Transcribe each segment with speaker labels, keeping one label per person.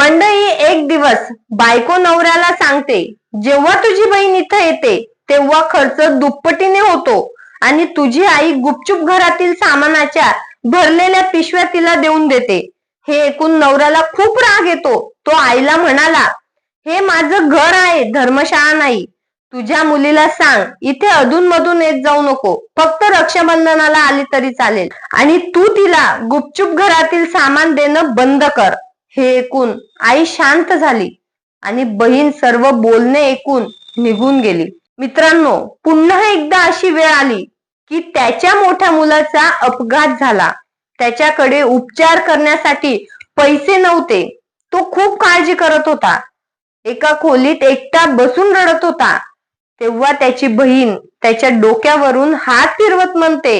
Speaker 1: मंडळी एक दिवस बायको नवऱ्याला सांगते जेव्हा तुझी बहीण इथं येते तेव्हा खर्च दुप्पटीने होतो आणि तुझी आई गुपचूप घरातील सामानाच्या भरलेल्या पिशव्या तिला देऊन देते. हे ऐकून नवऱ्याला खूप राग येतो. तो आईला म्हणाला हे माझं घर आहे धर्मशाळा नाही. तुझ्या मुलीला सांग इथे अधून मधून येत जाऊ नको. फक्त रक्षाबंधनाला आली तरी चालेल. आणि तू तिला गुपचूप घरातील सामान देणं बंद कर. हे ऐकून आई शांत झाली आणि बहीण सर्व बोलणे ऐकून निघून गेली. मित्रांनो पुन्हा एकदा अशी वेळ आली की त्याच्या मोठ्या मुलाचा अपघात झाला. त्याच्याकडे उपचार करण्यासाठी पैसे नव्हते. तो खूप काळजी करत होता. एका खोलीत एकटा बसून रडत होता. तेव्हा त्याची बहीण त्याच्या डोक्यावरून हात फिरवत म्हणते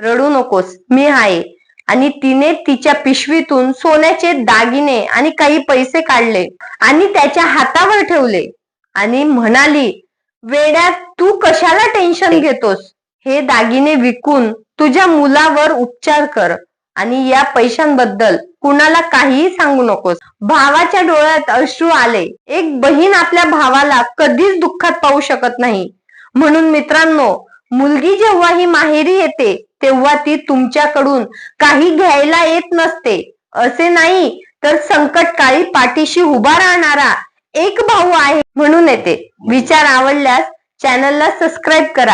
Speaker 1: रडू नकोस मी आहे. आणि तिने तिच्या पिशवीतून सोन्याचे दागिने आणि काही पैसे काढले आणि त्याच्या हातावर ठेवले. आणि म्हणाली वेड्यात तू कशाला टेन्शन घेतोस? हे दागिने विकून तुझ्या मुलावर उपचार कर आणि या पैशांबद्दल कुणाला काहीही सांगू नकोस. भावाच्या डोळ्यात अश्रू आले. एक बहीण आपल्या भावाला कधीच दुःखात पाहू शकत नाही. म्हणून मित्रांनो मुलगी जेव्हा ही माहेरी येते तेव्हा ती तुमच्याकडून काही घ्यायला येत नसते. असे नाही तर संकटकाळी पाठीशी उभा राहणारा एक भाऊ आहे म्हणून येते. विचार आवडल्यास चॅनलला सबस्क्राईब करा.